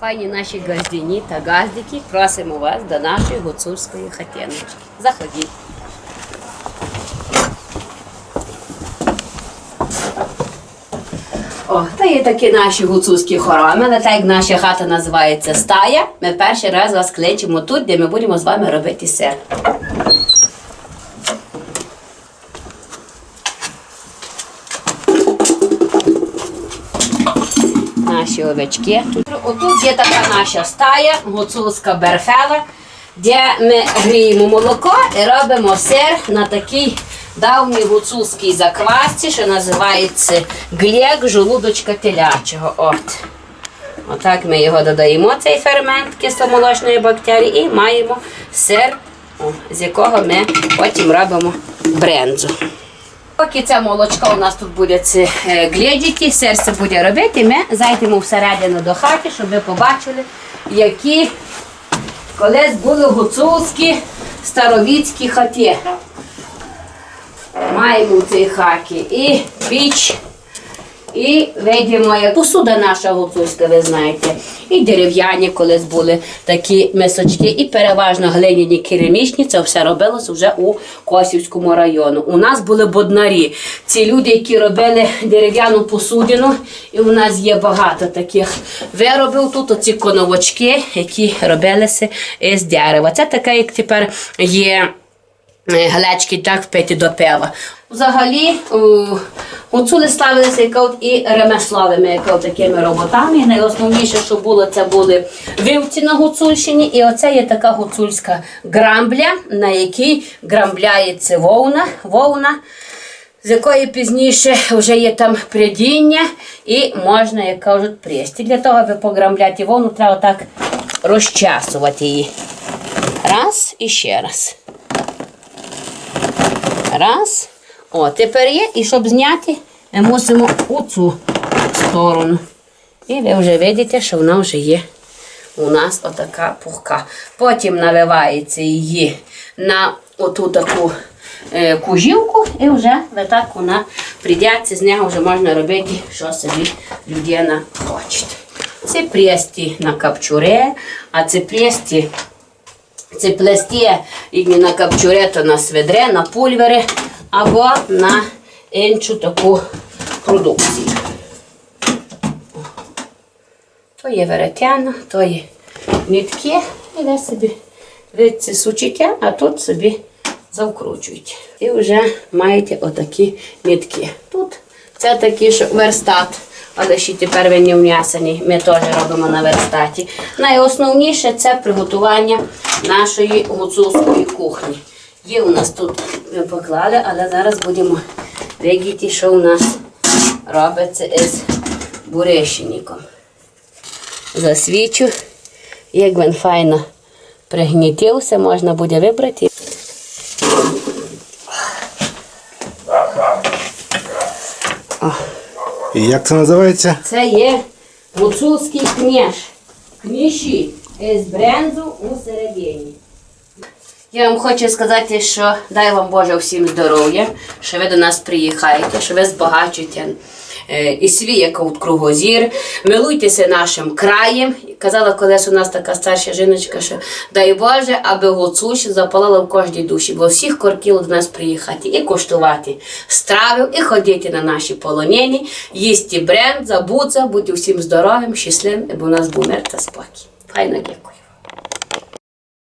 Файні наші газдіні та газдики, просимо вас до нашої гуцульської хатяночки. Заходіть. О, Та є такі наші гуцульські хороми, але так як наша хата називається стая, ми перший раз вас кличемо тут, де ми будемо з вами робити сир. Наші овечки. Отут є така наша стая, гуцульська берфела, де ми гріємо молоко і робимо сир на такій давній гуцульській заквасці, що називається глек жолудочка телячого. От. Отак ми його додаємо, цей фермент кисломолочної бактерії, і маємо сир, з якого ми потім робимо брензу. Поки це молочко у нас тут буде це, е, серце буде робити, ми зайдемо всередину до хати, щоб ви побачили, які колись були гуцульські старовіцькі хаті. Маємо в цій хаті і піч, і видимо, як посуда наша гуцульська, ви знаєте. І дерев'яні колись були такі мисочки, і переважно глиняні керамічні. Це все робилося вже у Косівському району. У нас були боднарі. Ці люди, які робили дерев'яну посудину, і у нас є багато таких виробів. Тут оці коновочки, які робилися з дерева. Це таке, як тепер є. Е, Глечки так впити до пива. Взагалі, гуцули славилися як от і ремесловими як от такими роботами. Найосновніше, що було, це були вівці на Гуцульщині. І оце є така гуцульська грамбля, на якій грамбляється вовна. вовна з якої пізніше вже є там прядіння і можна, як кажуть, прісти. Для того, аби пограмбляти вовну, треба так розчасувати її. Раз і ще раз. Раз. О, тепер є. І щоб зняти, ми мусимо у цю сторону. І ви вже бачите, що вона вже є у нас отака пухка. Потім навивається її на оту таку е, кужівку, і вже так вона прийдеться, з нього вже можна робити, що собі людина хоче. Це престі на капчуре, а це престі це плесті на капчуре, то на сведре, на пульвери або на іншу таку продукцію. То є веретяна, то є нитки, і ви собі це сучите, а тут собі завкручуєте. І вже маєте отакі нитки. Тут це такі ж верстат, але ще тепер він не вм'ясаний, ми теж робимо на верстаті. Найосновніше це приготування нашої гуцульської кухні. Є у нас тут, ми поклали, але зараз будемо видіти, що у нас робиться із бурещенником. Засвічу, як він файно пригнітився, можна буде вибрати. І як це називається? Це є гуцульський княж. Кніші з брензу у середині. Я вам хочу сказати, що дай вам Боже всім здоров'я, що ви до нас приїхаєте, що ви збагачуєте е, і свій як кругозір. Милуйтеся нашим краєм. Казала колись у нас така старша жіночка, що дай Боже, аби гуцульщина запалала в кожній душі, бо всіх кортіло до нас приїхати і коштувати стравів, і ходити на наші полонені, їсти бренд, забудza, бути всім здоровим, щасливим, бо у нас був мир та спокій. Файно дякую.